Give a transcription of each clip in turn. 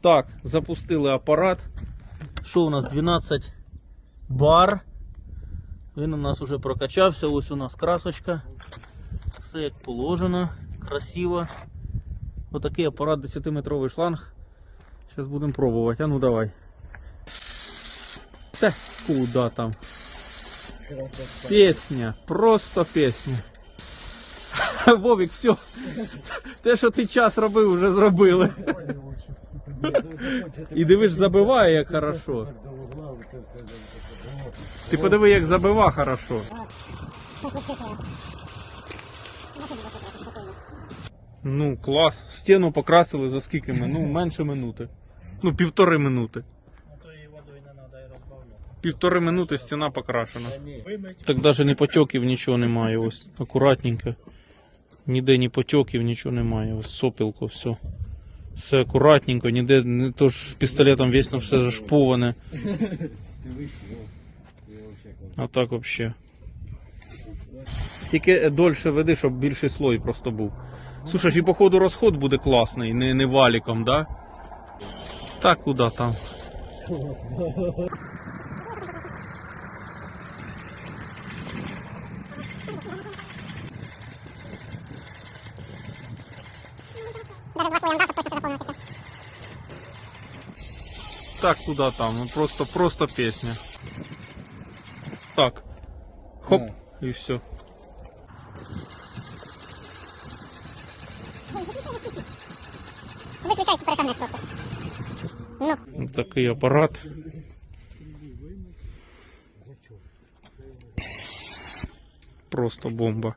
Так, запустили апарат. Що у нас 12 бар. Він у нас вже прокачався. Ось у нас красочка. Все як положено. Красиво. Отакий апарат 10-метровий шланг. Зараз будемо пробувати. А ну давай. Та куда там? Пісня. Просто пісня. Вовік, все. Те, що ти час робив, вже зробили. І дивиш, забиває як хорошо. Ти подиви, як забива хорошо. Ну, клас. Стіну покрасили за скільки? Ну, менше минути. Ну, півтори минути. Півтори минути стіна покрашена. Так навіть не потьоків нічого немає. Ось акуратненько. Ніде ні потьоків, нічого немає. Ось сопілко, все. Все акуратненько, ніде не то ж пістолетом вісно все зашповане. А так взагалі. Тільки дольше веди, щоб більший слой просто був. Слушай, і походу розход буде класний, не, не валіком, да? Так, куди там? Так, куда там? Ну просто, просто песня. Так. Хоп, и все. Виключайте перешагнеш просто. Ну, Такий апарат. Просто бомба.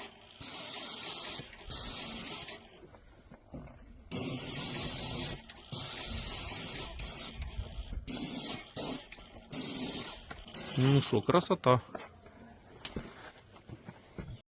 Ну що, красота.